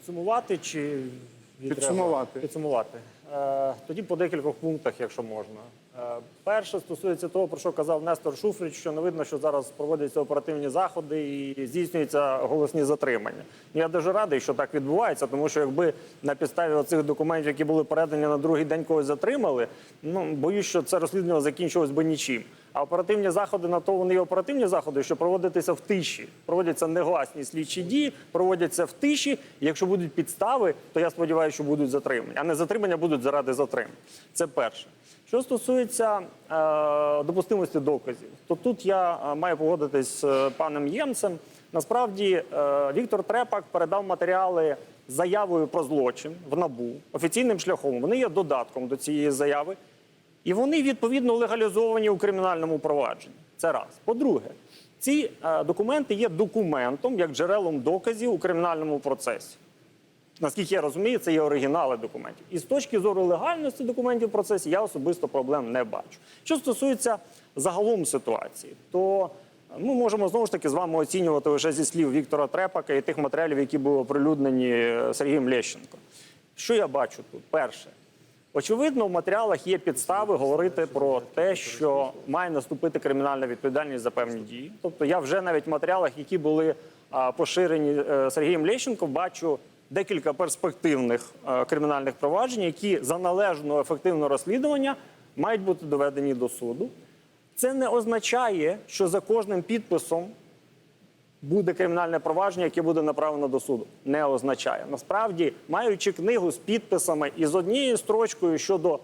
Підсумувати чи відреагувати? Підсумувати. Підсумувати. Е, тоді по декількох пунктах, якщо можна. Е, перше стосується того, про що казав Нестор Шуфрич, що не видно, що зараз проводяться оперативні заходи і здійснюються голосні затримання. Я дуже радий, що так відбувається, тому що якби на підставі оцих документів, які були передані на другий день когось затримали, ну боюсь, що це розслідування закінчилось би нічим. А оперативні заходи на то вони і оперативні заходи, що проводитися в тиші. Проводяться негласні слідчі дії, проводяться в тиші. Якщо будуть підстави, то я сподіваюся, що будуть затримані. А не затримання будуть заради затримань. Це перше. Що стосується е, допустимості доказів, то тут я е, маю погодитись з е, паном Ємцем. Насправді Віктор Трепак передав матеріали заявою про злочин в НАБУ офіційним шляхом. Вони є додатком до цієї заяви. І вони відповідно легалізовані у кримінальному провадженні. Це раз. По-друге, ці документи є документом як джерелом доказів у кримінальному процесі. Наскільки я розумію, це є оригінали документів. І з точки зору легальності документів в процесі я особисто проблем не бачу. Що стосується загалом ситуації, то ми можемо знову ж таки з вами оцінювати лише зі слів Віктора Трепака і тих матеріалів, які були оприлюднені е, Сергієм Лещенко. Що я бачу тут? Перше, Очевидно, в матеріалах є підстави говорити про те, що має наступити кримінальна відповідальність за певні дії. Тобто, я вже навіть в матеріалах, які були поширені е, Сергієм Лещенком, бачу декілька перспективних е, кримінальних проваджень, які за належного ефективного розслідування мають бути доведені до суду. Це не означає, що за кожним підписом буде кримінальне провадження, яке буде направлено до суду. Не означає. Насправді, маючи книгу з підписами і з однією строчкою щодо,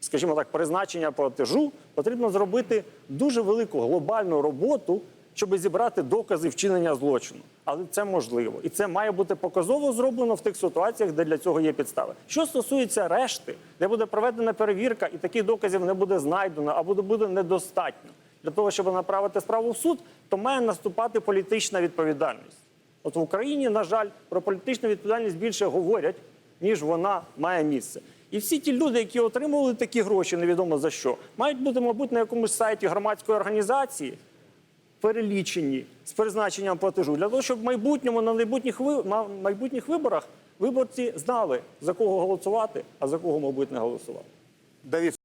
скажімо так, призначення платежу, потрібно зробити дуже велику глобальну роботу, щоб зібрати докази вчинення злочину. Але це можливо. І це має бути показово зроблено в тих ситуаціях, де для цього є підстави. Що стосується решти, де буде проведена перевірка, і таких доказів не буде знайдено або буде недостатньо для того, щоб направити справу в суд, то має наступати політична відповідальність. От в Україні, на жаль, про політичну відповідальність більше говорять, ніж вона має місце. І всі ті люди, які отримували такі гроші, невідомо за що, мають бути, мабуть, на якомусь сайті громадської організації перелічені з призначенням платежу, для того, щоб в майбутньому на майбутніх на майбутніх виборах виборці знали за кого голосувати, а за кого, мабуть, не голосувати. Давид